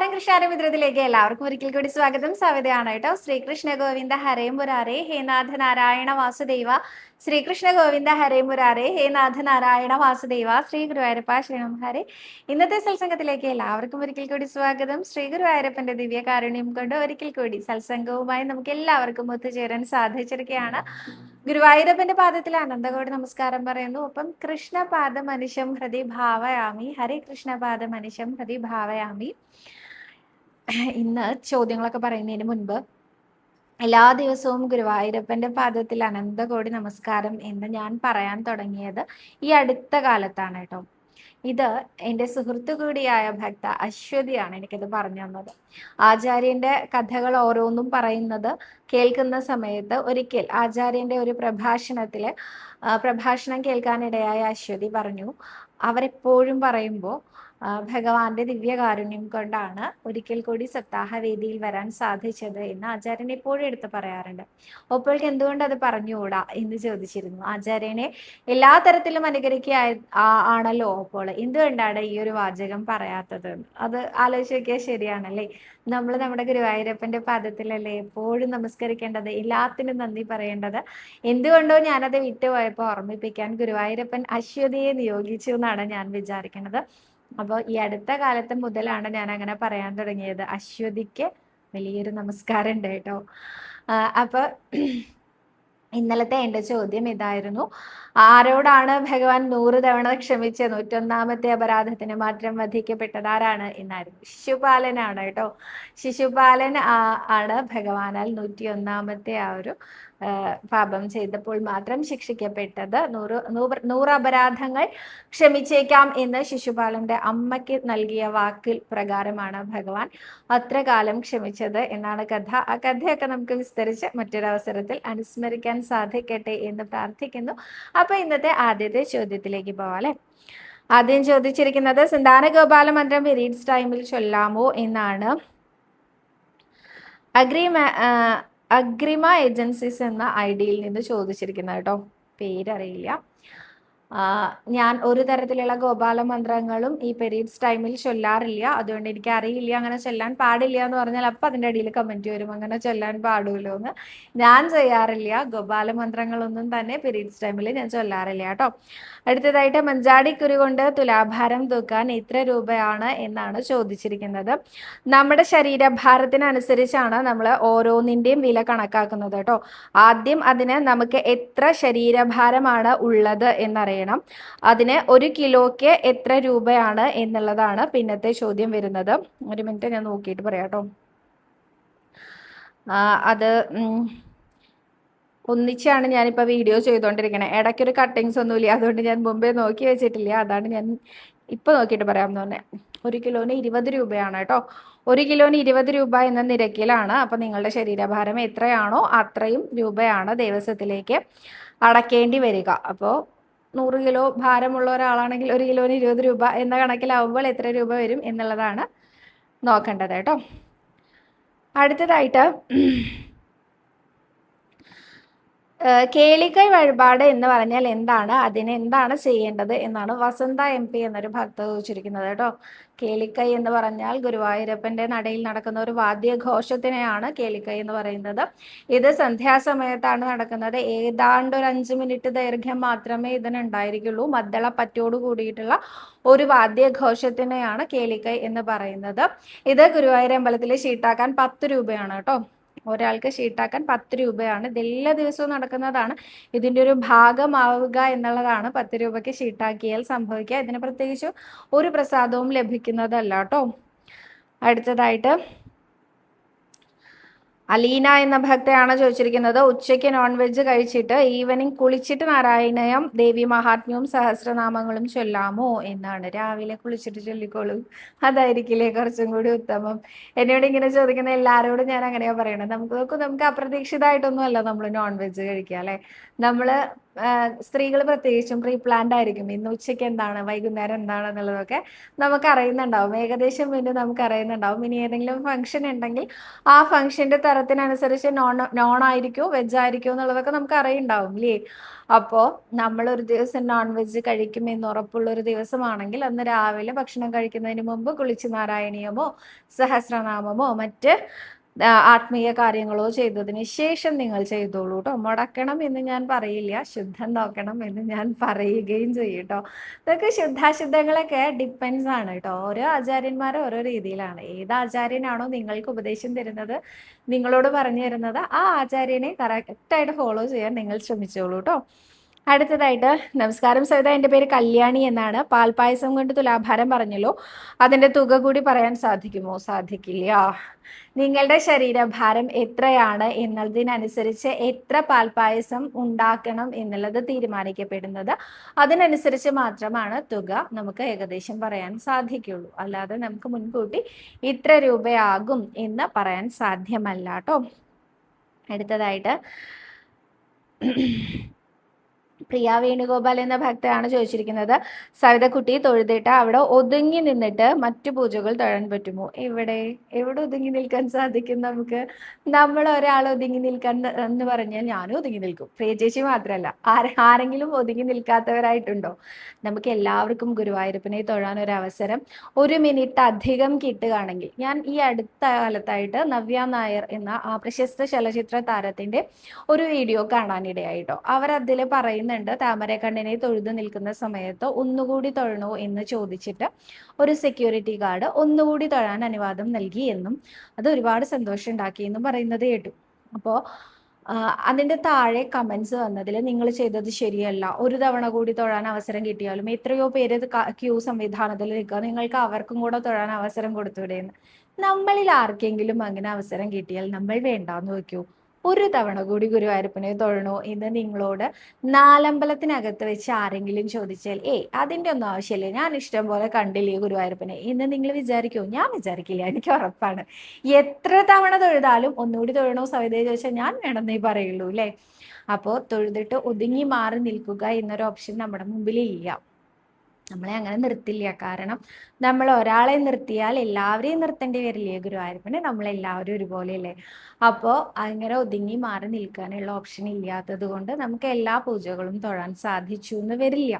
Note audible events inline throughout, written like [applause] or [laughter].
നമസ്കാരം കൃഷ്ണാരമിത്രത്തിലേക്ക് എല്ലാവർക്കും ഒരിക്കൽ കൂടി സ്വാഗതം. സവിതയാണ് കേട്ടോ. ശ്രീകൃഷ്ണ ഗോവിന്ദ ഹരേ മുരാരേ ഹേ നാഥ നാരായണ വാസുദേവ. ശ്രീകൃഷ്ണ ഗോവിന്ദ ഹരേ മുരാരേ ഹേ നാഥ നാരായണ വാസുദേവ. ശ്രീ ഗുരുവായൂരപ്പ ശ്രീണം ഹരേ ഇന്നത്തെ സത്സംഗത്തിലേക്ക് എല്ലാവർക്കും ഒരിക്കൽ കൂടി സ്വാഗതം. ശ്രീ ഗുരുവായൂരപ്പന്റെ ദിവ്യ കാരുണ്യം കൊണ്ട് ഒരിക്കൽ കൂടി സത്സംഗവുമായി നമുക്ക് എല്ലാവർക്കും ഒത്തുചേരാൻ സാധിച്ചിരിക്കുകയാണ്. ഗുരുവായൂരപ്പന്റെ പാദത്തിൽ അനന്തകോടി നമസ്കാരം പറയുന്നു. ഒപ്പം കൃഷ്ണപാദ മനുഷ്യം ഹൃദയ ഭാവയാമി. ഹരേ കൃഷ്ണപാദ മനുഷ്യം ഹൃദയ ഭാവയാമി. ഇന്ന് ചോദ്യങ്ങളൊക്കെ പറയുന്നതിന് മുൻപ് എല്ലാ ദിവസവും ഗുരുവായൂരപ്പന്റെ പാദത്തിൽ അനന്തകോടി നമസ്കാരം എന്ന് ഞാൻ പറയാൻ തുടങ്ങിയത് ഈ അടുത്ത കാലത്താണ് കേട്ടോ. ഇത് എന്റെ സുഹൃത്തു കൂടിയായ ഭക്ത അശ്വതിയാണ് എനിക്കത് പറഞ്ഞു തന്നത്. ആചാര്യന്റെ കഥകൾ ഓരോന്നും പറയുന്നത് കേൾക്കുന്ന സമയത്ത് ഒരിക്കൽ ആചാര്യന്റെ ഒരു പ്രഭാഷണത്തിൽ ആ, പ്രഭാഷണം കേൾക്കാനിടയായ അശ്വതി പറഞ്ഞു അവരെപ്പോഴും പറയുമ്പോൾ ഭഗവാന്റെ ദിവ്യകാരുണ്യം കൊണ്ടാണ് ഒരിക്കൽ കൂടി സപ്താഹ വേദിയിൽ വരാൻ സാധിച്ചത് എന്ന് ആചാര്യൻ എപ്പോഴും എടുത്ത് പറയാറുണ്ട്. ഒപ്പോൾക്ക് എന്തുകൊണ്ട് അത് പറഞ്ഞുകൂടാ എന്ന് ചോദിച്ചിരുന്നു. ആചാര്യനെ എല്ലാ തരത്തിലും അനുകരിക്കുക ആണല്ലോ അപ്പോൾ. എന്തുകൊണ്ടാണ് ഈ ഒരു വാചകം പറയാത്തത്? അത് ആലോചിച്ച് നോക്കിയാൽ ശരിയാണല്ലേ? നമ്മൾ നമ്മുടെ ഗുരുവായൂരപ്പന്റെ പാദത്തിലല്ലേ എപ്പോഴും നമസ്കരിക്കേണ്ടത്? എല്ലാത്തിനും നന്ദി പറയേണ്ടത്. എന്തുകൊണ്ടോ ഞാനത് വിട്ടുപോയപ്പോൾ ഓർമ്മിപ്പിക്കാൻ ഗുരുവായൂരപ്പൻ അശ്വതിയെ നിയോഗിച്ചു എന്നാണ് ഞാൻ വിചാരിക്കുന്നത്. അപ്പോൾ ഈ അടുത്ത കാലത്ത് മുതലാണ് ഞാൻ അങ്ങനെ പറയാൻ തുടങ്ങിയത്. അശ്വതിക്ക് വലിയൊരു നമസ്കാരം ഉണ്ട് കേട്ടോ. അപ്പോൾ അപ്പൊ ഇന്നലത്തെ എന്റെ ചോദ്യം ഇതായിരുന്നു. ആരോടാണ് ഭഗവാൻ നൂറ് തവണ ക്ഷമിച്ച നൂറ്റൊന്നാമത്തെ അപരാധത്തിന് മാത്രം വധിക്കപ്പെട്ടത്? ആരാണ്? എന്നായിരുന്നു ശിശുപാലനാണ് കേട്ടോ. ശിശുപാലൻ ആണ് ഭഗവാനാൽ നൂറ്റിയൊന്നാമത്തെ ആ ഒരു പാപം ചെയ്തപ്പോൾ മാത്രം ശിക്ഷിക്കപ്പെട്ടത്. നൂറ് നൂറ് നൂറ് അപരാധങ്ങൾ ക്ഷമിച്ചേക്കാം എന്ന് ശിശുപാലന്റെ അമ്മയ്ക്ക് നൽകിയ വാക്കിൽ പ്രകാരമാണ് ഭഗവാൻ അത്ര കാലം ക്ഷമിച്ചത് എന്നാണ് കഥ. ആ കഥയൊക്കെ നമുക്ക് വിസ്തരിച്ച് മറ്റൊരവസരത്തിൽ അനുസ്മരിക്കാൻ സാധിക്കട്ടെ എന്ന് പ്രാർത്ഥിക്കുന്നു. അപ്പൊ ഇന്നത്തെ ആദ്യത്തെ ചോദ്യത്തിലേക്ക് പോവാം അല്ലെ? ആദ്യം ചോദിച്ചിരിക്കുന്നത് സന്താന ഗോപാല മന്ത്രം പീരീഡ്സ് ടൈമിൽ ചൊല്ലാമോ? എന്നാണ്. അഗ്രിമ ആ, അഗ്രിമ ഏജൻസീസ് എന്ന ഐ ഡിയിൽ നിന്ന് ചോദിച്ചിരിക്കുന്നത് കേട്ടോ. പേരറിയില്ല. ഞാൻ ഒരു തരത്തിലുള്ള ഗോപാല മന്ത്രങ്ങളും ഈ പെരീഡ്സ് ടൈമിൽ ചൊല്ലാറില്ല. അതുകൊണ്ട് എനിക്ക് അറിയില്ല അങ്ങനെ ചൊല്ലാൻ പാടില്ല എന്ന് പറഞ്ഞാൽ അപ്പം അതിന്റെ അടിയിൽ കമന്റ് വരും. അങ്ങനെ ചൊല്ലാൻ പാടുമല്ലോ എന്ന്. ഞാൻ ചെയ്യാറില്ല. ഗോപാല മന്ത്രങ്ങളൊന്നും തന്നെ പെരീഡ്സ് ടൈമിൽ ഞാൻ ചൊല്ലാറില്ല കേട്ടോ. അടുത്തതായിട്ട് മഞ്ചാടിക്കുരു കൊണ്ട് തുലാഭാരം തൂക്കാൻ ഇത്ര രൂപയാണ് എന്നാണ് ചോദിച്ചിരിക്കുന്നത്. നമ്മുടെ ശരീരഭാരത്തിനനുസരിച്ചാണ് നമ്മൾ ഓരോന്നിന്റെയും വില കണക്കാക്കുന്നത് കേട്ടോ. ആദ്യം അതിന് നമുക്ക് എത്ര ശരീരഭാരമാണ് ഉള്ളത് എന്നറിയണം അതിന് ഒരു കിലോയ്ക്ക് എത്ര രൂപയാണ് എന്നുള്ളതാണ് പിന്നത്തെ ചോദ്യം വരുന്നത്. ഒരു മിനിറ്റ് ഞാൻ നോക്കിയിട്ട് പറയാട്ടോ അത് ഒന്നിച്ചാണ് ഞാനിപ്പോൾ വീഡിയോ ചെയ്തുകൊണ്ടിരിക്കണത് ഇടയ്ക്കൊരു കട്ടിങ്സ് ഒന്നുമില്ല. അതുകൊണ്ട് ഞാൻ മുമ്പേ നോക്കി വെച്ചിട്ടില്ല. അതാണ് ഞാൻ ഇപ്പോൾ നോക്കിയിട്ട് പറയാമെന്ന് പറഞ്ഞത് ഒരു കിലോന് ഇരുപത് രൂപയാണ് കേട്ടോ. ഒരു കിലോന് ഇരുപത് രൂപ എന്ന നിരക്കിലാണ്. അപ്പോൾ നിങ്ങളുടെ ശരീരഭാരം എത്രയാണോ അത്രയും രൂപയാണ് ദേവസ്വത്തിലേക്ക് അടക്കേണ്ടി വരിക. അപ്പോൾ നൂറ് കിലോ ഭാരമുള്ള ഒരാളാണെങ്കിൽ ഒരു കിലോന് ഇരുപത് രൂപ എന്ന കണക്കിലാവുമ്പോൾ എത്ര രൂപ വരും എന്നുള്ളതാണ് നോക്കേണ്ടത് കേട്ടോ. അടുത്തതായിട്ട് കേളിക്കൈ വഴിപാട് എന്ന് പറഞ്ഞാൽ എന്താണ്? അതിന് എന്താണ് ചെയ്യേണ്ടത് എന്നാണ് വസന്ത എം പി എന്നൊരു ഭക്ത ചോദിച്ചിരിക്കുന്നത് കേട്ടോ. കേളിക്കൈ എന്ന് പറഞ്ഞാൽ ഗുരുവായൂരപ്പന്റെ നടയിൽ നടക്കുന്ന ഒരു വാദ്യഘോഷത്തിനെയാണ് കേളിക്കൈ എന്ന് പറയുന്നത്. ഇത് സന്ധ്യാസമയത്താണ് നടക്കുന്നത്. ഏതാണ്ട് ഒരു അഞ്ച് മിനിറ്റ് ദൈർഘ്യം മാത്രമേ ഇതിനുണ്ടായിരിക്കുള്ളൂ. മദ്ദള പറ്റോട് കൂടിയിട്ടുള്ള ഒരു വാദ്യഘോഷത്തിനെയാണ് കേളിക്കൈ എന്ന് പറയുന്നത്. ഇത് ഗുരുവായൂർ അമ്പലത്തിൽ ഷീട്ടാക്കാൻ പത്ത് രൂപയാണ് കേട്ടോ. ഒരാൾക്ക് ഷീട്ടാക്കാൻ പത്ത് രൂപയാണ്. ഇത് എല്ലാ ദിവസവും നടക്കുന്നതാണ്. ഇതിന്റെ ഒരു ഭാഗമാവുക എന്നുള്ളതാണ് പത്ത് രൂപയ്ക്ക് ഷീട്ടാക്കിയാൽ സംഭവിക്കുക. ഇതിന് പ്രത്യേകിച്ച് ഒരു പ്രസാദവും ലഭിക്കുന്നതല്ല കേട്ടോ. അടുത്തതായിട്ട് അലീന എന്ന ഭക്തയാണ് ചോദിച്ചിരിക്കുന്നത്. ഉച്ചയ്ക്ക് നോൺ വെജ് കഴിച്ചിട്ട് ഈവനിങ് കുളിച്ചിട്ട് നാരായണയം ദേവി മഹാത്മ്യവും സഹസ്രനാമങ്ങളും ചൊല്ലാമോ എന്നാണ്. രാവിലെ കുളിച്ചിട്ട് ചൊല്ലിക്കോളൂ. അതായിരിക്കില്ലേ കുറച്ചും കൂടി ഉത്തമം. എന്നോട് ഇങ്ങനെ ചോദിക്കുന്ന എല്ലാവരോടും ഞാൻ അങ്ങനെയാ പറയണത്. നമുക്ക് നമുക്ക് അപ്രതീക്ഷിതമായിട്ടൊന്നും അല്ല നമ്മൾ നോൺ വെജ് കഴിക്കുക അല്ലെ? നമ്മൾ സ്ത്രീകൾ പ്രത്യേകിച്ചും പ്രീ പ്ലാൻഡ് ആയിരിക്കും. ഇന്ന് ഉച്ചയ്ക്ക് എന്താണ്? വൈകുന്നേരം എന്താണ് എന്നുള്ളതൊക്കെ നമുക്ക് അറിയുന്നുണ്ടാവും. ഏകദേശം പിന്നെ നമുക്ക് അറിയുന്നുണ്ടാവും. ഇനി ഏതെങ്കിലും ഫംഗ്ഷൻ ഉണ്ടെങ്കിൽ ആ ഫംഗ്ഷന്റെ തരത്തിനനുസരിച്ച് നോൺ നോൺ ആയിരിക്കുമോ വെജ് ആയിരിക്കുമോ എന്നുള്ളതൊക്കെ നമുക്ക് അറിയുണ്ടാവും ഇല്ലേ? അപ്പോൾ നമ്മൾ ഒരു ദിവസം നോൺ വെജ് കഴിക്കുമെന്ന് ഉറപ്പുള്ള ഒരു ദിവസമാണെങ്കിൽ അന്ന് രാവിലെ ഭക്ഷണം കഴിക്കുന്നതിന് മുമ്പ് കുളിച്ച് നാരായണീയമോ സഹസ്രനാമമോ മറ്റ് ആത്മീയ കാര്യങ്ങളോ ചെയ്തതിന് ശേഷം നിങ്ങൾ ചെയ്തോളൂ കേട്ടോ മുടക്കണം എന്ന് ഞാൻ പറയില്ല. ശുദ്ധം നോക്കണം എന്ന് ഞാൻ പറയുകയും ചെയ്യും കേട്ടോ ഇതൊക്കെ ശുദ്ധാശുദ്ധങ്ങളൊക്കെ ഡിപ്പെൻസ് ആണ് കേട്ടോ ഓരോ ആചാര്യന്മാരും ഓരോ രീതിയിലാണ്. ഏത് ആചാര്യനാണോ നിങ്ങൾക്ക് ഉപദേശം തരുന്നത് നിങ്ങളോട് പറഞ്ഞു തരുന്നത് ആ ആചാര്യനെ കറക്റ്റായിട്ട് ഫോളോ ചെയ്യാൻ നിങ്ങൾ ശ്രമിച്ചോളൂ കേട്ടോ അടുത്തതായിട്ട് നമസ്കാരം സവിത എന്റെ പേര് കല്യാണി എന്നാണ്. പാൽപായസം കൊണ്ട് തുലാഭാരം പറഞ്ഞല്ലോ. അതിന്റെ തുക കൂടി പറയാൻ സാധിക്കുമോ? സാധിക്കില്ല. നിങ്ങളുടെ ശരീരഭാരം എത്രയാണ് എന്നതിനനുസരിച്ച് എത്ര പാൽപായസം ഉണ്ടാക്കണം എന്നുള്ളത് തീരുമാനിക്കപ്പെടുന്നത്. അതിനനുസരിച്ച് മാത്രമാണ് തുക നമുക്ക് ഏകദേശം പറയാൻ സാധിക്കുള്ളൂ. അല്ലാതെ നമുക്ക് മുൻകൂട്ടി ഇത്ര രൂപയാകും എന്ന് പറയാൻ സാധ്യമല്ല കേട്ടോ. അടുത്തതായിട്ട് പ്രിയ വേണുഗോപാൽ എന്ന ഭക്തയാണ് ചോദിച്ചിരിക്കുന്നത്. സവിതക്കുട്ടി തൊഴുതിട്ട് അവിടെ ഒതുങ്ങി നിന്നിട്ട് മറ്റു പൂജകൾ തൊഴാൻ പറ്റുമോ? എവിടെ? എവിടെ ഒതുങ്ങി നിൽക്കാൻ സാധിക്കും നമുക്ക്? നമ്മൾ ഒരാൾ ഒതുങ്ങി നിൽക്കാൻ എന്ന് പറഞ്ഞാൽ ഞാനും ഒതുങ്ങി നിൽക്കും. പ്രിയ ചേച്ചി മാത്രമല്ല ആരെ ആരെങ്കിലും ഒതുങ്ങി നിൽക്കാത്തവരായിട്ടുണ്ടോ? നമുക്ക് എല്ലാവർക്കും ഗുരുവായൂരപ്പനെ തൊഴാൻ ഒരു അവസരം. ഒരു മിനിറ്റ് അധികം കിട്ടുകയാണെങ്കിൽ ഞാൻ ഈ അടുത്ത കാലത്തായിട്ട് നവ്യ നായർ എന്ന ആ പ്രശസ്ത ചലച്ചിത്ര താരത്തിന്റെ ഒരു വീഡിയോ കാണാനിടയായിട്ടോ. അവരതിൽ പറയുന്നുണ്ട് താമരക്കണ്ണിനെ തൊഴുതു നിൽക്കുന്ന സമയത്ത് ഒന്നുകൂടി തൊഴണോ എന്ന് ചോദിച്ചിട്ട് ഒരു സെക്യൂരിറ്റി ഗാർഡ് ഒന്നുകൂടി തൊഴാൻ അനുവാദം നൽകി എന്നും അത് ഒരുപാട് സന്തോഷം ഉണ്ടാക്കി എന്നും പറയുന്നത് കേട്ടു. അപ്പോൾ അതിന്റെ താഴെ കമന്റ്സ് വന്നതിൽ നിങ്ങൾ ചെയ്തത് ശരിയല്ല. ഒരു തവണ കൂടി തൊഴാൻ അവസരം കിട്ടിയാലും എത്രയോ പേര് ക്യൂ സംവിധാനത്തിൽ നിൽക്കുക. നിങ്ങൾക്ക് അവർക്കും കൂടെ തൊഴാൻ അവസരം കൊടുത്തുവിടെയെന്ന് നമ്മളിൽ ആർക്കെങ്കിലും അങ്ങനെ അവസരം കിട്ടിയാൽ നമ്മൾ വേണ്ടാന്ന് വെക്കൂ. ഒരു തവണ കൂടി ഗുരുവായൂരപ്പനെ തൊഴണോ എന്ന് നിങ്ങളോട് നാലമ്പലത്തിനകത്ത് വെച്ച് ആരെങ്കിലും ചോദിച്ചാൽ ഏയ് അതിന്റെ ഒന്നും ആവശ്യമില്ല. ഞാൻ ഇഷ്ടം പോലെ കണ്ടില്ലേ ഗുരുവായൂരപ്പനെ? എന്ന് നിങ്ങൾ വിചാരിക്കുമോ ഞാൻ വിചാരിക്കില്ല. എനിക്ക് ഉറപ്പാണ്. എത്ര തവണ തൊഴുതാലും ഒന്നുകൂടി തൊഴണോ സവിതയെ ചോദിച്ചാൽ ഞാൻ വേണമെന്നേ പറയുള്ളൂ അല്ലേ? അപ്പോൾ തൊഴുതിട്ട് ഒതുങ്ങി മാറി നിൽക്കുക എന്നൊരു ഓപ്ഷൻ നമ്മുടെ മുമ്പിൽ ഇല്ല നമ്മളെ അങ്ങനെ നിർത്തില്ല. കാരണം നമ്മൾ ഒരാളെ നിർത്തിയാൽ എല്ലാവരെയും നിർത്തേണ്ടി വരില്ലേ ഗുരുവായൂരപ്പന്? നമ്മളെല്ലാവരും ഒരുപോലെയല്ലേ? അപ്പോൾ അങ്ങനെ ഒതുങ്ങി മാറി നിൽക്കാനുള്ള ഓപ്ഷൻ ഇല്ലാത്തത് കൊണ്ട് നമുക്ക് എല്ലാ പൂജകളും തൊഴാൻ സാധിച്ചു എന്ന് വരില്ല.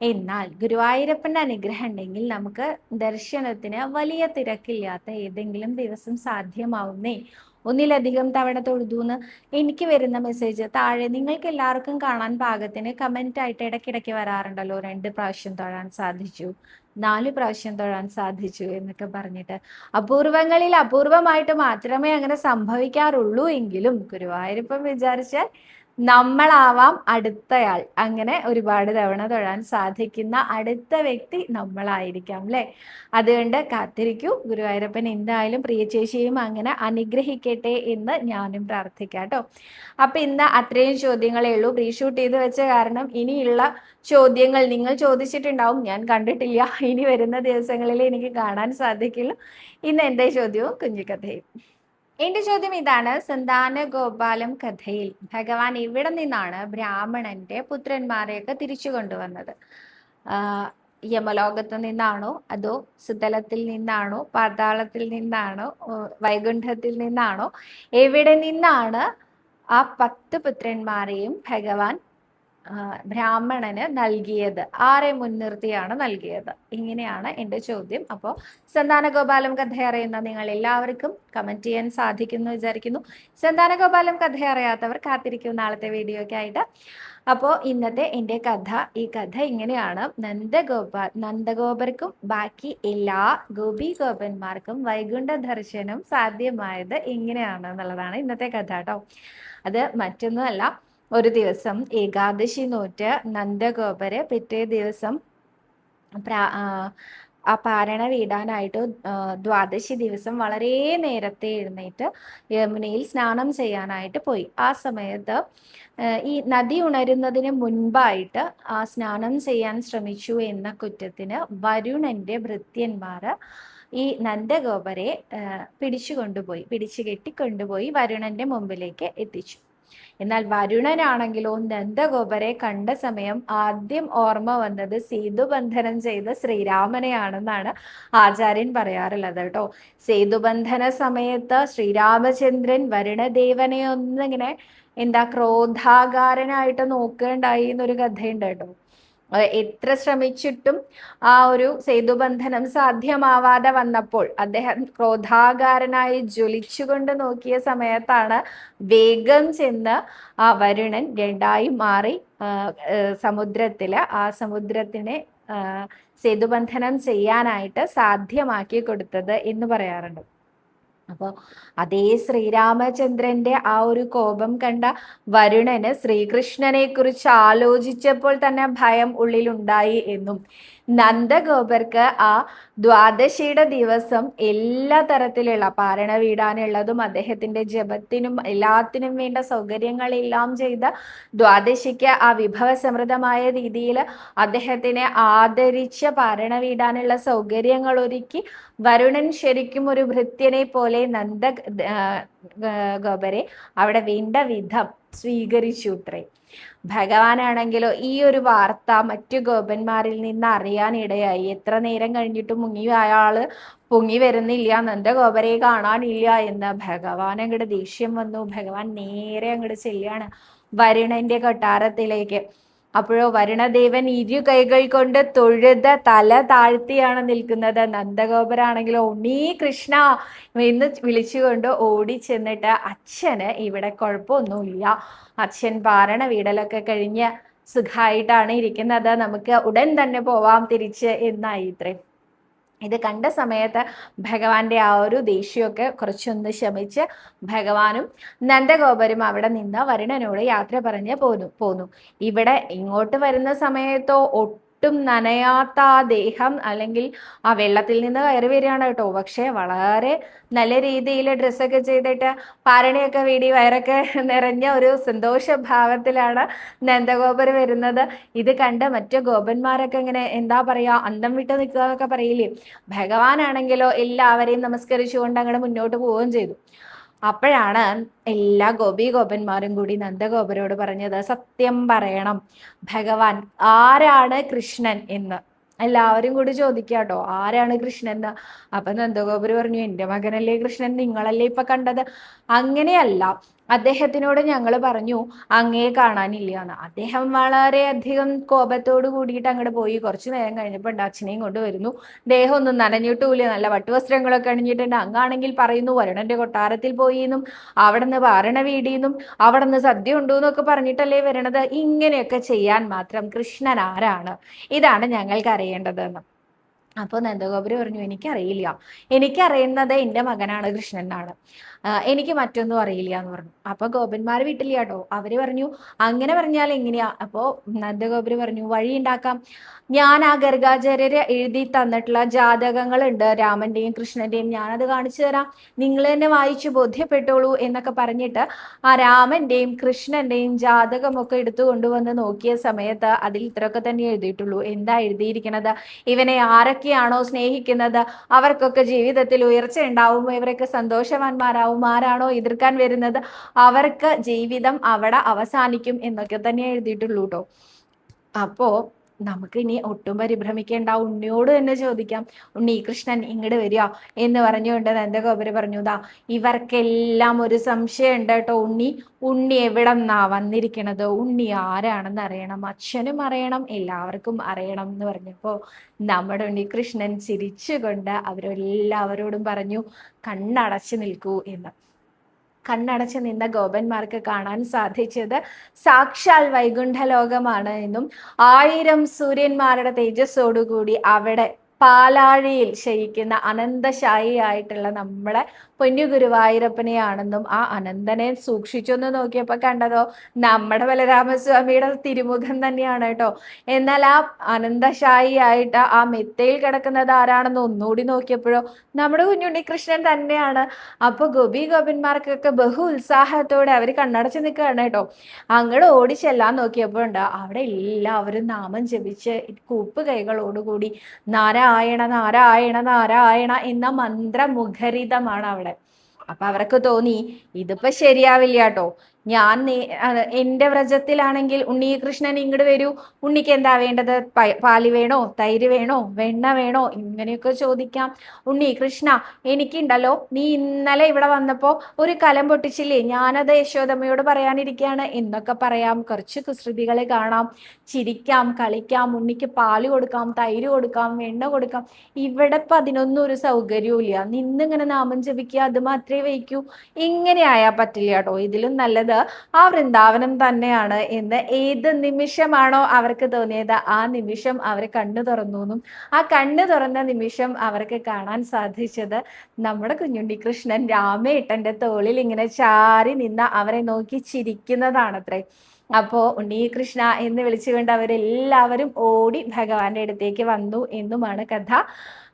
എന്നാൽ ഗുരുവായൂരപ്പന്റെ അനുഗ്രഹം ഉണ്ടെങ്കിൽ നമുക്ക് ദർശനത്തിന് വലിയ തിരക്കില്ലാത്ത ഏതെങ്കിലും ദിവസം സാധ്യമാവുന്നേ ഒന്നിലധികം തവണ തൊഴുതുന്ന് എനിക്ക് വരുന്ന മെസ്സേജ് താഴെ നിങ്ങൾക്ക് എല്ലാവർക്കും കാണാൻ പാകത്തിന് കമന്റ് ആയിട്ട് ഇടയ്ക്കിടയ്ക്ക് വരാറുണ്ടല്ലോ. രണ്ട് പ്രാവശ്യം തൊഴാൻ സാധിച്ചു നാല് പ്രാവശ്യം തൊഴാൻ സാധിച്ചു എന്നൊക്കെ പറഞ്ഞിട്ട്. അപൂർവങ്ങളിൽ അപൂർവമായിട്ട് മാത്രമേ അങ്ങനെ സംഭവിക്കാറുള്ളൂ എങ്കിലും ഗുരുവായൂരിപ്പം വിചാരിച്ചാൽ നമ്മളാവാം അടുത്തയാൾ. അങ്ങനെ ഒരുപാട് തവണ തൊഴാൻ സാധിക്കുന്ന അടുത്ത വ്യക്തി നമ്മളായിരിക്കാം അല്ലേ അതുകൊണ്ട് കാത്തിരിക്കൂ. ഗുരുവായൂരപ്പൻ എന്തായാലും പ്രിയ ചേച്ചിയും അങ്ങനെ അനുഗ്രഹിക്കട്ടെ എന്ന് ഞാനും പ്രാർത്ഥിക്കാം കേട്ടോ അപ്പൊ ഇന്ന് അത്രയും ചോദ്യങ്ങളേ ഉള്ളൂ. റീഷൂട്ട് ഷൂട്ട് ചെയ്ത് വെച്ച കാരണം ഇനിയുള്ള ചോദ്യങ്ങൾ നിങ്ങൾ ചോദിച്ചിട്ടുണ്ടാവും. ഞാൻ കണ്ടിട്ടില്ല. ഇനി വരുന്ന ദിവസങ്ങളിൽ എനിക്ക് കാണാൻ സാധിക്കില്ല ഇന്ന് എന്റെ ചോദ്യവും? കുഞ്ഞിക്കഥയും. എന്റെ ചോദ്യം ഇതാണ്. സന്താന ഗോപാലം കഥയിൽ ഭഗവാൻ ഇവിടെ നിന്നാണ് ബ്രാഹ്മണന്റെ പുത്രന്മാരെയൊക്കെ തിരിച്ചു കൊണ്ടുവന്നത്. യമലോകത്ത് നിന്നാണോ? അതോ സുതലത്തിൽ നിന്നാണോ? പാതാളത്തിൽ നിന്നാണോ? വൈകുണ്ഠത്തിൽ നിന്നാണോ? എവിടെ നിന്നാണ് ആ പത്ത് പുത്രന്മാരെയും ഭഗവാൻ ബ്രാഹ്മണന് നൽകിയത്. ആരെ മുൻനിർത്തിയാണ് നൽകിയത്? ഇങ്ങനെയാണ് എന്റെ ചോദ്യം. അപ്പോൾ സന്താനഗോപാലം കഥ അറിയുന്ന നിങ്ങൾ എല്ലാവർക്കും കമന്റ് ചെയ്യാൻ സാധിക്കുന്നു വിചാരിക്കുന്നു. സന്താനഗോപാലം കഥ അറിയാത്തവർ കാത്തിരിക്കും നാളത്തെ വീഡിയോയ്ക്ക് ആയിട്ട് അപ്പോൾ ഇന്നത്തെ എന്റെ കഥ ഈ കഥ ഇങ്ങനെയാണ്. നന്ദഗോപാൽ നന്ദഗോപർക്കും ബാക്കി എല്ലാ ഗോപി ഗോപന്മാർക്കും വൈകുണ്ഠ ദർശനം സാധ്യമായത് ഇങ്ങനെയാണ് എന്നുള്ളതാണ് ഇന്നത്തെ കഥ കേട്ടോ. അത് മറ്റൊന്നുമല്ല. ഒരു ദിവസം ഏകാദശി നോറ്റ് നന്ദഗോപര് പിറ്റേ ദിവസം ആ പാരണ വീടാനായിട്ട് ദ്വാദശി ദിവസം വളരെ നേരത്തെ എഴുന്നേറ്റ് യമുനയിൽ സ്നാനം ചെയ്യാനായിട്ട് പോയി. ആ സമയത്ത് ഈ നദി ഉണരുന്നതിന് മുൻപായിട്ട് ആ സ്നാനം ചെയ്യാൻ ശ്രമിച്ചു എന്ന കുറ്റത്തിന് വരുണന്റെ ഭൃത്യന്മാർ ഈ നന്ദഗോപരെ പിടിച്ചു കൊണ്ടുപോയി പിടിച്ചു കെട്ടിക്കൊണ്ടുപോയി വരുണന്റെ മുമ്പിലേക്ക് എത്തിച്ചു. എന്നാൽ വരുണനാണെങ്കിലോ നന്ദഗോപരെ കണ്ട സമയം ആദ്യം ഓർമ്മ വന്നത് സേതുബന്ധനം ചെയ്ത ശ്രീരാമനെയാണെന്നാണ് ആചാര്യൻ പറയാറുള്ളത് കേട്ടോ. സേതുബന്ധന സമയത്ത് ശ്രീരാമചന്ദ്രൻ വരുണദേവനെ ഒന്നിങ്ങനെ എന്താ ക്രോധാകാരനായിട്ട് നോക്കേണ്ടായി എന്നൊരു കഥയുണ്ട് കേട്ടോ. എത്ര ശ്രമിച്ചിട്ടും ആ ഒരു സേതുബന്ധനം സാധ്യമാവാതെ വന്നപ്പോൾ അദ്ദേഹം ക്രോധാകാരനായി ജ്വലിച്ചുകൊണ്ട് നോക്കിയ സമയത്താണ് വേഗം ചെന്ന് ആ വരുണൻ രണ്ടായി മാറി സമുദ്രത്തിൽ ആ സമുദ്രത്തിനെ സേതുബന്ധനം ചെയ്യാനായിട്ട് സാധ്യമാക്കി കൊടുത്തത് എന്ന് പറയാറുണ്ട്. അപ്പോൾ അതേ ശ്രീരാമചന്ദ്രന്റെ ആ ഒരു കോപം കണ്ട വരുണന് ശ്രീകൃഷ്ണനെ കുറിച്ച് ആലോചിച്ചപ്പോൾ തന്നെ ഭയം ഉള്ളിലുണ്ടായി എന്നും. നന്ദഗോപർക്ക് ആ ദ്വാദശിയുടെ ദിവസം എല്ലാ തരത്തിലുള്ള പാരണ വീടാനുള്ളതും അദ്ദേഹത്തിന്റെ ജപത്തിനും എല്ലാത്തിനും വേണ്ട സൗകര്യങ്ങളെല്ലാം ചെയ്ത ദ്വാദശിക്ക് ആ വിഭവസമൃദ്ധമായ രീതിയിൽ അദ്ദേഹത്തിനെ ആദരിച്ച പാരണ വീടാനുള്ള സൗകര്യങ്ങൾ ഒരുക്കി വരുണൻ ശരിക്കും ഒരു ഭൃത്യനെ പോലെ നന്ദ ഗോപരെ അവിടെ വേണ്ട വിധം സ്വീകരിച്ചു അത്രേ ഭഗവാനാണെങ്കിലോ ഈ ഒരു വാർത്ത മറ്റു ഗോപന്മാരിൽ നിന്ന് അറിയാനിടയായി എത്ര നേരം കഴിഞ്ഞിട്ട് മുങ്ങി അയാൾ പൊങ്ങി വരുന്നില്ല. നന്ദഗോപരെ കാണാനില്ല എന്ന് ഭഗവാൻ അങ്ങോട്ട് ദേഷ്യം വന്നു. ഭഗവാൻ നേരെ അങ്ങോട്ട് ചെല്ലുകയാണ്. വരുണന്റെ കൊട്ടാരത്തിലേക്ക്. അപ്പോഴോ വരുണദേവൻ ഇരു കൈകൾ കൊണ്ട് തൊഴുത തല താഴ്ത്തിയാണ് നിൽക്കുന്നത്. നന്ദഗോപരാണെങ്കിലോ നീ കൃഷ്ണ എന്ന് വിളിച്ചുകൊണ്ട് ഓടി ചെന്നിട്ട് അച്ഛന് ഇവിടെ കുഴപ്പമൊന്നുമില്ല. അച്ഛൻ പാരണ വീടലൊക്കെ കഴിഞ്ഞ് സുഖമായിട്ടാണ് ഇരിക്കുന്നത്. നമുക്ക് ഉടൻ തന്നെ പോവാം തിരിച്ച് എന്നായി ഇത്രയും. ഇത് കണ്ട സമയത്ത് ഭഗവാന്റെ ആ ഒരു ദേഷ്യമൊക്കെ കുറച്ചൊന്ന് ശമിച്ച് ഭഗവാനും നന്ദഗോപരും അവിടെ നിന്ന് വരുണനോട് യാത്ര പറഞ്ഞ് പോന്നു പോന്നു. ഇവിടെ ഇങ്ങോട്ട് വരുന്ന സമയത്തോ ഒട്ടും നനയാത്ത ആ ദേഹം അല്ലെങ്കിൽ ആ വെള്ളത്തിൽ നിന്ന് കയറി വരികയാണ് കേട്ടോ. പക്ഷെ വളരെ നല്ല രീതിയിൽ ഡ്രസ്സൊക്കെ ചെയ്തിട്ട് പാരണിയൊക്കെ വീടി വയറൊക്കെ [laughs] നിറഞ്ഞ ഒരു സന്തോഷ ഭാവത്തിലാണ് നന്ദഗോപർ വരുന്നത്. ഇത് കണ്ട് മറ്റു ഗോപന്മാരൊക്കെ ഇങ്ങനെ എന്താ പറയാ അന്തം വിട്ട് നിൽക്കുക എന്നൊക്കെ പറയില്ലേ? ഭഗവാനാണെങ്കിലോ എല്ലാവരെയും നമസ്കരിച്ചുകൊണ്ട് അങ്ങോട്ട് മുന്നോട്ട് പോവുകയും ചെയ്തു. അപ്പോഴാണ് എല്ലാ ഗോപി ഗോപന്മാരും കൂടി നന്ദഗോപരോട് പറഞ്ഞത് സത്യം പറയണം ഭഗവാൻ ആരാണ് കൃഷ്ണൻ എന്ന്? എല്ലാവരും കൂടി ചോദിക്കാട്ടോ ആരാണ് കൃഷ്ണൻ എന്ന്? അപ്പൊ നന്ദഗോപുര് പറഞ്ഞു എന്റെ മകനല്ലേ കൃഷ്ണൻ നിങ്ങളല്ലേ ഇപ്പൊ കണ്ടത്? അങ്ങനെയല്ല അദ്ദേഹത്തിനോട് ഞങ്ങൾ പറഞ്ഞു അങ്ങേ കാണാനില്ല എന്ന് അദ്ദേഹം വളരെയധികം കോപത്തോട് കൂടിയിട്ട് അങ്ങോട്ട് പോയി. കുറച്ചു നേരം കഴിഞ്ഞപ്പോൾ അച്ഛനെയും കൊണ്ട് വരുന്നു. ദേഹം ഒന്നും നനഞ്ഞിട്ടുമില്ല നല്ല വട്ടുവസ്ത്രങ്ങളൊക്കെ അണിഞ്ഞിട്ടുണ്ട്. അങ്ങാണെങ്കിൽ പറയുന്നു വരണന്റെ കൊട്ടാരത്തിൽ പോയി എന്നും അവിടെ നിന്ന് വാരണ വീടിയെന്നും അവിടെ നിന്ന് സദ്യ ഉണ്ടോ എന്നൊക്കെ പറഞ്ഞിട്ടല്ലേ വരണത്. ഇങ്ങനെയൊക്കെ ചെയ്യാൻ മാത്രം കൃഷ്ണൻ ആരാണ്? ഇതാണ് ഞങ്ങൾക്ക് അറിയേണ്ടതെന്ന്. അപ്പോൾ നന്ദഗോപുരം പറഞ്ഞു എനിക്കറിയില്ല. എനിക്കറിയുന്നത് എന്റെ മകനാണ് കൃഷ്ണൻ എന്നാണ്. എനിക്ക് മറ്റൊന്നും അറിയില്ല എന്ന് പറഞ്ഞു. അപ്പൊ ഗോപന്മാർ വീട്ടില്ല കേട്ടോ. അവർ പറഞ്ഞു അങ്ങനെ പറഞ്ഞാൽ എങ്ങനെയാ? അപ്പോ നന്ദഗോപുരം പറഞ്ഞു വഴി ഉണ്ടാക്കാം. ഞാൻ ആ ഗർഗാചാര്യര് എഴുതി തന്നിട്ടുള്ള ജാതകങ്ങളുണ്ട്. രാമന്റെയും കൃഷ്ണന്റെയും. ഞാനത് കാണിച്ചു തരാം. നിങ്ങൾ തന്നെ വായിച്ചു ബോധ്യപ്പെട്ടോളൂ എന്നൊക്കെ പറഞ്ഞിട്ട് ആ രാമന്റെയും കൃഷ്ണന്റെയും ജാതകമൊക്കെ എടുത്തു കൊണ്ടുവന്ന് നോക്കിയ സമയത്ത് അതിൽ ഇത്രയൊക്കെ തന്നെ എഴുതിയിട്ടുള്ളൂ. എന്താ എഴുതിയിരിക്കുന്നത് ഇവനെ ആരൊക്കെയാണോ സ്നേഹിക്കുന്നത്? അവർക്കൊക്കെ ജീവിതത്തിൽ ഉയർച്ച ഉണ്ടാവും ഇവരൊക്കെ സന്തോഷവാന്മാരാവും ആരാണോ എതിർക്കാൻ വരുന്നത്? അവർക്ക് ജീവിതം അവിടെ അവസാനിക്കും എന്നൊക്കെ തന്നെ എഴുതിയിട്ടുള്ളൂ കേട്ടോ അപ്പോ നമുക്ക് ഇനി ഒട്ടും പരിഭ്രമിക്കേണ്ട ഉണ്ണിയോട് തന്നെ ചോദിക്കാം. ഉണ്ണി കൃഷ്ണൻ ഇങ്ങോട്ട് വരിക. എന്ന് പറഞ്ഞുകൊണ്ട് നന്ദഗോപുര പറഞ്ഞു ദാ ഇവർക്കെല്ലാം ഒരു സംശയം ഉണ്ട് കേട്ടോ ഉണ്ണി. ഉണ്ണി എവിടെ നിന്നാ വന്നിരിക്കണത്? ഉണ്ണി ആരാണെന്ന് അറിയണം അച്ഛനും അറിയണം എല്ലാവർക്കും അറിയണം എന്ന് പറഞ്ഞപ്പോൾ നമ്മുടെ ഉണ്ണി കൃഷ്ണൻ ചിരിച്ചുകൊണ്ട് അവരെല്ലാവരോടും പറഞ്ഞു കണ്ണടച്ചു നിൽക്കൂ എന്ന്. കണ്ണടച്ച് നിന്ന ഗോപന്മാർക്ക് കാണാൻ സാധിച്ചത് സാക്ഷാൽ വൈകുണ്ഠലോകമാണ് എന്നും ആയിരം സൂര്യന്മാരുടെ തേജസ്സോടുകൂടി അവിടെ പാലാഴിയിൽ ശയിക്കുന്ന അനന്തശായിയായിട്ടുള്ള നമ്മളെ പൊന്നു ഗുരുവായൂരപ്പനെയാണെന്നും ആ അനന്തനെ സൂക്ഷിച്ചൊന്ന് നോക്കിയപ്പോൾ കണ്ടതോ? നമ്മുടെ ബലരാമസ്വാമിയുടെ തിരുമുഖം തന്നെയാണ് കേട്ടോ. എന്നാൽ ആ അനന്തശായിയായിട്ട് ആ മെത്തയിൽ കിടക്കുന്നത് ആരാണെന്ന് ഒന്നുകൂടി നോക്കിയപ്പോഴോ നമ്മുടെ കുഞ്ഞുണ്ണി കൃഷ്ണൻ തന്നെയാണ്. അപ്പോൾ ഗോപി ഗോപന്മാർക്കൊക്കെ ബഹു ഉത്സാഹത്തോടെ അവർ കണ്ണടച്ച് നിൽക്കുകയാണ് കേട്ടോ. അങ്ങോട്ട് ഓടി ചെല്ലാൻ നോക്കിയപ്പോഴുണ്ട് അവിടെ എല്ലാവരും നാമം ജപിച്ച് കൂപ്പ് കൈകളോടുകൂടി നാരായണ നാരായണ നാരായണ എന്ന മന്ത്രമുഖരിതമാണ് അവിടെ. അപ്പൊ അവർക്ക് തോന്നി ഇതിപ്പോ ശരിയാവില്ല കേട്ടോ ഞാൻ എന്റെ വ്രജത്തിലാണെങ്കിൽ ഉണ്ണികൃഷ്ണൻ ഇങ്ങോട്ട് വരൂ. ഉണ്ണിക്ക് എന്താ വേണ്ടത്? പാൽ വേണോ? തൈര് വേണോ? വെണ്ണ വേണോ? ഇങ്ങനെയൊക്കെ ചോദിക്കാം. ഉണ്ണി കൃഷ്ണ എനിക്കുണ്ടല്ലോ. നീ ഇന്നലെ ഇവിടെ വന്നപ്പോ ഒരു കലം പൊട്ടിച്ചില്ലേ? ഞാനത് യശോദമ്മയോട് പറയാനിരിക്കുകയാണ് എന്നൊക്കെ പറയാം. കുറച്ച് കുസൃതികളെ കാണാം. ചിരിക്കാം കളിക്കാം. ഉണ്ണിക്ക് പാൽ കൊടുക്കാം തൈര് കൊടുക്കാം വെണ്ണ കൊടുക്കാം. ഇവിടെ ഇപ്പൊ അതിനൊന്നും ഒരു സൗകര്യവും ഇല്ല നിന്നിങ്ങനെ നാമം ജപിക്കുക അത് മാത്രമേ വയ്ക്കൂ. ഇങ്ങനെ ആയാൽ പറ്റില്ല കേട്ടോ. ഇതിലും നല്ലത് ആ വൃന്ദാവനം തന്നെയാണ് എന്ന് ഏത് നിമിഷമാണോ അവർക്ക് തോന്നിയത് ആ നിമിഷം അവർ കണ്ണു തുറന്നു എന്നും ആ കണ്ണു തുറന്ന നിമിഷം അവർക്ക് കാണാൻ സാധിച്ചത് നമ്മുടെ കുഞ്ഞുണ്ണി കൃഷ്ണൻ രാമേട്ടന്റെ തോളിൽ ഇങ്ങനെ ചാരി നിന്ന് അവരെ നോക്കി ചിരിക്കുന്നതാണത്രേ. അപ്പോ ഉണ്ണി കൃഷ്ണ എന്ന് വിളിച്ചുകൊണ്ട് അവരെല്ലാവരും ഓടി ഭഗവാന്റെ അടുത്തേക്ക് വന്നു എന്നുമാണ് കഥ.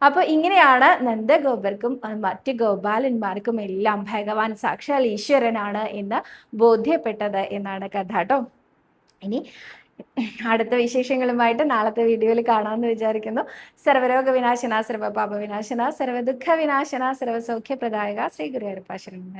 അപ്പൊ ഇങ്ങനെയാണ് നന്ദഗോപർക്കും മറ്റ് ഗോപാലന്മാർക്കും എല്ലാം ഭഗവാൻ സാക്ഷാൽ ഈശ്വരനാണ് എന്ന് ബോധ്യപ്പെട്ടത് എന്നാണ് കഥ കേട്ടോ. ഇനി അടുത്ത വിശേഷങ്ങളുമായിട്ട് നാളത്തെ വീഡിയോയിൽ കാണാമെന്ന് വിചാരിക്കുന്നു. സർവരോഗ വിനാശന സർവപാപ വിനാശന സർവദുഃഖ വിനാശന സർവസൗഖ്യപ്രദായക ശ്രീ ഗുരുവായൂരപ്പ ശരണം